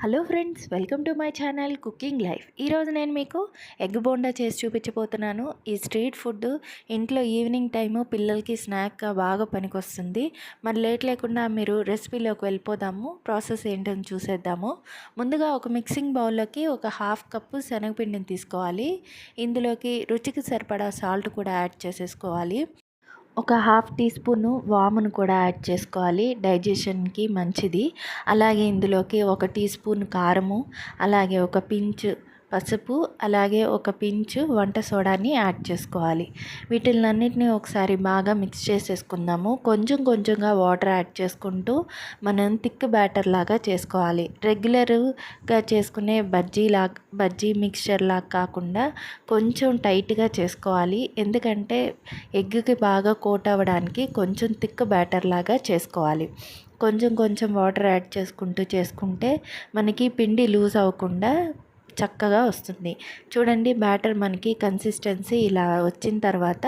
Hello friends welcome to my channel cooking life. ఈరోజు నేను మీకు ఎగ్ బోండా చేసి చూపించబోతున్నాను. ఈ స్ట్రీట్ ఫుడ్ ఇంట్లో ఈవినింగ్ టైము పిల్లలకి స్నాక్గా బాగా పనికొస్తుంది. మరి లేట్ లేకుండా మీరు రెసిపీలోకి వెళ్ళిపోదాము ప్రాసెస్ ఏంటని చూసేద్దాము. ముందుగా ఒక మిక్సింగ్ బౌల్లోకి ఒక హాఫ్ కప్పు శనగపిండిని తీసుకోవాలి. ఇందులోకి రుచికి సరిపడా సాల్ట్ కూడా యాడ్ చేసేసుకోవాలి. ఒక హాఫ్ టీ స్పూను వామును కూడా యాడ్ చేసుకోవాలి. డైజెషన్కి మంచిది. అలాగే ఇందులోకి ఒక టీ స్పూన్ కారము అలాగే ఒక పించ్ పసుపు అలాగే ఒక పించు వంట సోడాని యాడ్ చేసుకోవాలి. వీటిలన్నిటిని ఒకసారి బాగా మిక్స్ చేసేసుకుందాము. కొంచెం కొంచెంగా వాటర్ యాడ్ చేసుకుంటూ మనం థిక్ బ్యాటర్ లాగా చేసుకోవాలి. రెగ్యులర్గా చేసుకునే బజ్జీ లా బజ్జీ మిక్స్చర్ లాగా కాకుండా కొంచెం టైట్గా చేసుకోవాలి. ఎందుకంటే ఎగ్కి బాగా కోట్ అవ్వడానికి కొంచెం థిక్ బ్యాటర్ లాగా చేసుకోవాలి. కొంచెం కొంచెం వాటర్ యాడ్ చేసుకుంటూ చేసుకుంటే మనకి పిండి లూజ్ అవ్వకుండా చక్కగా వస్తుంది. చూడండి బ్యాటర్ మనకి కన్సిస్టెన్సీ ఇలా వచ్చిన తర్వాత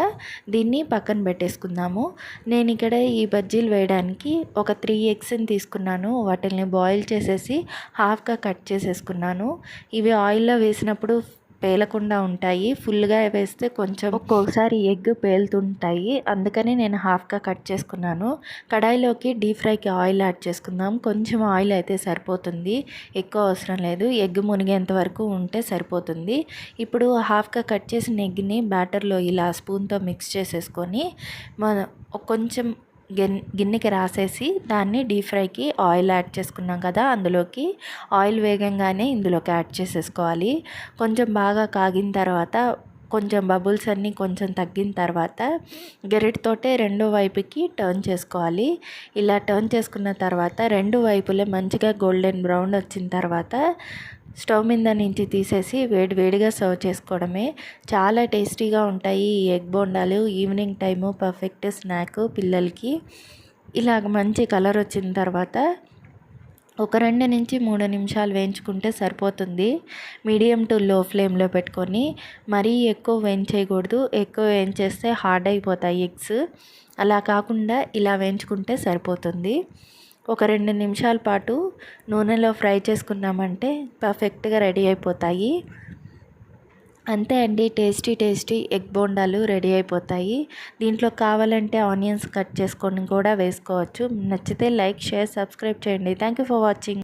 దీన్ని పక్కన పెట్టేసుకుందాము. నేను ఇక్కడ ఈ బజ్జీలు వేయడానికి ఒక త్రీ ఎగ్స్ని తీసుకున్నాను. వాటిని బాయిల్ చేసేసి హాఫ్గా కట్ చేసేసుకున్నాను. ఇవి ఆయిల్లో వేసినప్పుడు పేలకుండా ఉంటాయి. ఫుల్గా వేస్తే కొంచెం ఒక్కొక్కసారి ఎగ్ పేలుతుంటాయి. అందుకని నేను హాఫ్గా కట్ చేసుకున్నాను. కడాయిలోకి డీప్ ఫ్రైకి ఆయిల్ యాడ్ చేసుకుందాం. కొంచెం ఆయిల్ అయితే సరిపోతుంది. ఎక్కువ అవసరం లేదు. ఎగ్ మునిగేంత వరకు ఉంటే సరిపోతుంది. ఇప్పుడు హాఫ్గా కట్ చేసిన ఎగ్ని బ్యాటర్లో ఇలా స్పూన్తో మిక్స్ చేసేసుకొని మన కొంచెం గిన్నెకి రాసేసి దాన్ని డీప్ ఫ్రైకి ఆయిల్ యాడ్ చేసుకున్నాం కదా అందులోకి. ఆయిల్ వేగంగానే ఇందులోకి యాడ్ చేసేసుకోవాలి. కొంచెం బాగా కాగిన తర్వాత కొంచెం బబుల్స్ అన్నీ కొంచెం తగ్గిన తర్వాత గెరిటితోటే రెండో వైపుకి టర్న్ చేసుకోవాలి. ఇలా టర్న్ చేసుకున్న తర్వాత రెండు వైపులే మంచిగా గోల్డెన్ బ్రౌన్ వచ్చిన తర్వాత స్టవ్ మీద నుంచి తీసేసి వేడి వేడిగా సర్వ్ చేసుకోవడమే. చాలా టేస్టీగా ఉంటాయి ఈ ఎగ్ బోండాలు. ఈవినింగ్ టైము పర్ఫెక్ట్ స్నాక్ పిల్లలకి. ఇలాగ మంచి కలర్ వచ్చిన తర్వాత ఒక రెండు నుంచి మూడు నిమిషాలు వేయించుకుంటే సరిపోతుంది. మీడియం టు లో ఫ్లేమ్లో పెట్టుకొని మరీ ఎక్కువ వేయించేయకూడదు. ఎక్కువ వేయించేస్తే హార్డ్ అయిపోతాయి ఎగ్స్. అలా కాకుండా ఇలా వేయించుకుంటే సరిపోతుంది. ఒక రెండు నిమిషాల పాటు నూనెలో ఫ్రై చేసుకున్నామంటే పర్ఫెక్ట్గా రెడీ అయిపోతాయి. అంతే అండి టేస్టీ టేస్టీ ఎగ్ బోండాలు రెడీ అయిపోతాయి. దీంట్లో కావాలంటే ఆనియన్స్ కట్ చేసుకొని కూడా వేసుకోవచ్చు. నచ్చితే లైక్ షేర్ సబ్స్క్రైబ్ చేయండి. Thank you for watching.